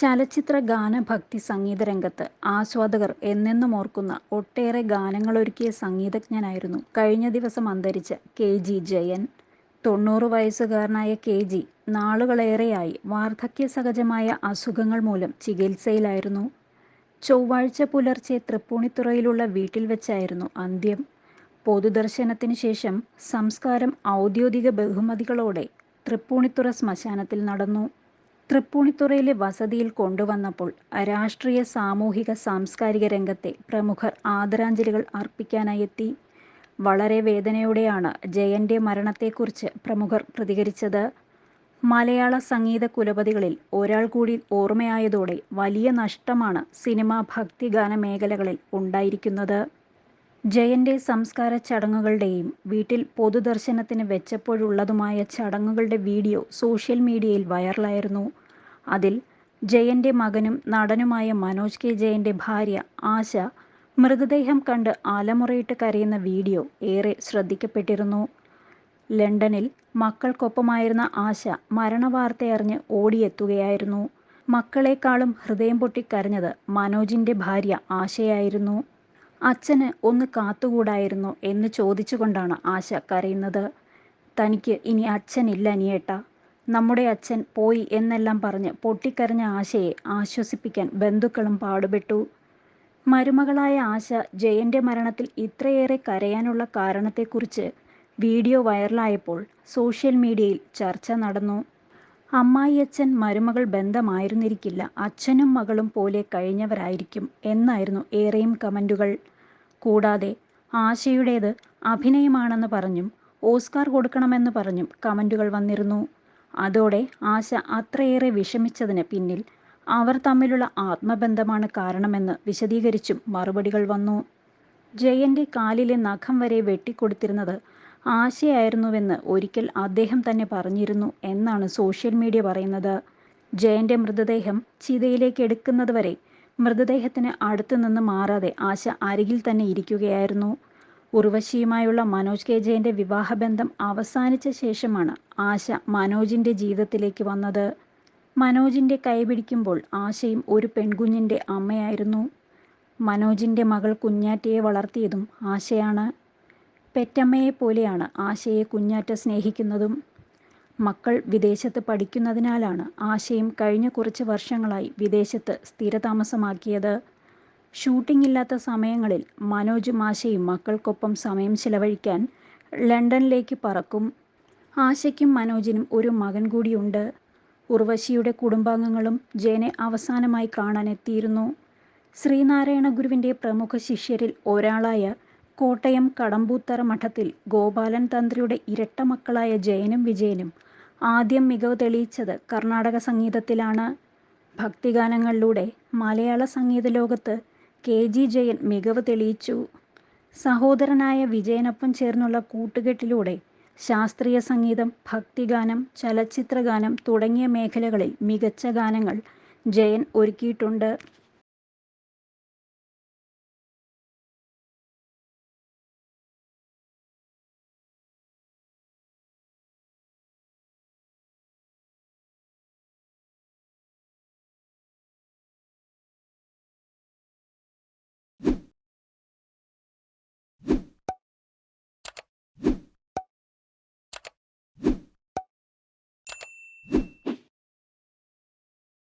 ചലച്ചിത്ര ഗാന ഭക്തി സംഗീത രംഗത്ത് ആസ്വാദകർ എന്നെന്നും ഓർക്കുന്ന ഒട്ടേറെ ഗാനങ്ങളൊരുക്കിയ സംഗീതജ്ഞനായിരുന്നു കഴിഞ്ഞ ദിവസം അന്തരിച്ച കെ ജി ജയൻ. തൊണ്ണൂറ് വയസ്സുകാരനായ കെ ജി നാളുകളേറെയായി വാർദ്ധക്യ സഹജമായ അസുഖങ്ങൾ മൂലം ചികിത്സയിലായിരുന്നു. ചൊവ്വാഴ്ച പുലർച്ചെ തൃപ്പൂണിത്തുറയിലുള്ള വീട്ടിൽ വെച്ചായിരുന്നു അന്ത്യം. പൊതുദർശനത്തിന് ശേഷം സംസ്കാരം ഔദ്യോഗിക ബഹുമതികളോടെ തൃപ്പൂണിത്തുറ ശ്മശാനത്തിൽ നടന്നു. തൃപ്പൂണിത്തുറയിലെ വസതിയിൽ കൊണ്ടുവന്നപ്പോൾ രാഷ്ട്രീയ സാമൂഹിക സാംസ്കാരിക രംഗത്തെ പ്രമുഖർ ആദരാഞ്ജലികൾ അർപ്പിക്കാനായി എത്തി. വളരെ വേദനയോടെയാണ് ജയന്റെ മരണത്തെക്കുറിച്ച് പ്രമുഖർ പ്രതികരിച്ചത്. മലയാള സംഗീത കുലപതികളിൽ ഒരാൾ കൂടി ഓർമ്മയായതോടെ വലിയ നഷ്ടമാണ് സിനിമാ ഭക്തിഗാന മേഖലകളിൽ ഉണ്ടായിരിക്കുന്നത്. ജയന്റെ സംസ്കാര ചടങ്ങുകളുടെയും വീട്ടിൽ പൊതുദർശനത്തിന് വെച്ചപ്പോഴുള്ളതുമായ ചടങ്ങുകളുടെ വീഡിയോ സോഷ്യൽ മീഡിയയിൽ വൈറലായിരുന്നു. അതിൽ ജയന്റെ മകനും നടനുമായ മനോജ് കെ ജയന്റെ ഭാര്യ ആശ മൃതദേഹം കണ്ട് ആലമുറയിട്ട് കരയുന്ന വീഡിയോ ഏറെ ശ്രദ്ധിക്കപ്പെട്ടിരുന്നു. ലണ്ടനിൽ മക്കൾക്കൊപ്പമായിരുന്ന ആശ മരണവാർത്തയറിഞ്ഞ് ഓടിയെത്തുകയായിരുന്നു. മക്കളെക്കാളും ഹൃദയം പൊട്ടി കരഞ്ഞത് മനോജിന്റെ ഭാര്യ ആശയായിരുന്നു. അച്ഛന് ഒന്ന് കാത്തുകൂടായിരുന്നു എന്ന് ചോദിച്ചുകൊണ്ടാണ് ആശ കരയുന്നത്. തനിക്ക് ഇനി അച്ഛനില്ല അനിയേട്ടാ, നമ്മുടെ അച്ഛൻ പോയി എന്നെല്ലാം പറഞ്ഞ് പൊട്ടിക്കരഞ്ഞ ആശയെ ആശ്വസിപ്പിക്കാൻ ബന്ധുക്കളും പാടുപെട്ടു. മരുമകളായ ആശ ജയന്റെ മരണത്തിൽ ഇത്രയേറെ കരയാനുള്ള കാരണത്തെക്കുറിച്ച് വീഡിയോ വൈറലായപ്പോൾ സോഷ്യൽ മീഡിയയിൽ ചർച്ച നടന്നു. അമ്മായിയച്ഛൻ മരുമകൾ ബന്ധമായിരുന്നിരിക്കില്ല അച്ഛനും മകളും പോലെ കഴിഞ്ഞവരായിരിക്കും എന്നായിരുന്നു ഏറെയും കമന്റുകൾ കൂടാതെ ആശയുടേത് അഭിനയമാണെന്ന് പറഞ്ഞും ഓസ്കാർ കൊടുക്കണമെന്ന് പറഞ്ഞും കമന്റുകൾ വന്നിരുന്നു. അതോടെ ആശ അത്രയേറെ വിഷമിച്ചതിന് പിന്നിൽ അവർ തമ്മിലുള്ള ആത്മബന്ധമാണ് കാരണമെന്ന് വിശദീകരിച്ചും മറുപടികൾ വന്നു. ജയന്റെ കാലിലെ നഖം വരെ വെട്ടിക്കൊടുത്തിരുന്നത് ആശയായിരുന്നുവെന്ന് ഒരിക്കൽ അദ്ദേഹം തന്നെ പറഞ്ഞിരുന്നു എന്നാണ് സോഷ്യൽ മീഡിയ പറയുന്നത്. ജയന്റെ മൃതദേഹം ചിതയിലേക്ക് എടുക്കുന്നതുവരെ മൃതദേഹത്തിന് അടുത്ത് നിന്ന് മാറാതെ ആശ അരികിൽ തന്നെ ഇരിക്കുകയായിരുന്നു. ഉർവശിയുമായുള്ള മനോജ് കെ ജയന്റെ വിവാഹബന്ധം അവസാനിച്ച ശേഷമാണ് ആശ മനോജിന്റെ ജീവിതത്തിലേക്ക് വന്നത്. മനോജിന്റെ കൈപിടിക്കുമ്പോൾ ആശയും ഒരു പെൺകുഞ്ഞിന്റെ അമ്മയായിരുന്നു. മനോജിന്റെ മകൾ കുഞ്ഞാറ്റയെ വളർത്തിയതും ആശയാണ്. പെറ്റമ്മയെ പോലെയാണ് ആശയെ കുഞ്ഞാറ്റ സ്നേഹിക്കുന്നതും. മക്കൾ വിദേശത്ത് പഠിക്കുന്നതിനാലാണ് ആശയും കഴിഞ്ഞ കുറച്ച് വർഷങ്ങളായി വിദേശത്ത് സ്ഥിരതാമസമാക്കിയത്. ഷൂട്ടിംഗില്ലാത്ത സമയങ്ങളിൽ മനോജ് മാഷയും മക്കൾക്കൊപ്പം സമയം ചിലവഴിക്കാൻ ലണ്ടനിലേക്ക് പറക്കും. ആശയ്ക്കും മനോജിനും ഒരു മകൻ കൂടിയുണ്ട്. ഉർവശിയുടെ കുടുംബാംഗങ്ങളും ജയനെ അവസാനമായി കാണാൻ എത്തിയിരുന്നു. ശ്രീനാരായണ ഗുരുവിന്റെ പ്രമുഖ ശിഷ്യരിൽ ഒരാളായ കോട്ടയം കടമ്പൂത്തറ മഠത്തിൽ ഗോപാലൻ തന്ത്രിയുടെ ഇരട്ട മക്കളായ ജയനും വിജയനും ആദ്യം മികവ് തെളിയിച്ചത് കർണാടക സംഗീതത്തിലാണ്. ഭക്തിഗാനങ്ങളിലൂടെ മലയാള സംഗീത ലോകത്ത് കെ ജി ജയൻ മികവ് തെളിയിച്ചു. സഹോദരനായ വിജയനൊപ്പം ചേർന്നുള്ള കൂട്ടുകെട്ടിലൂടെ ശാസ്ത്രീയ സംഗീതം, ഭക്തിഗാനം, ചലച്ചിത്രഗാനം തുടങ്ങിയ മേഖലകളിൽ മികച്ച ഗാനങ്ങൾ ജയൻ ഒരുക്കിയിട്ടുണ്ട്.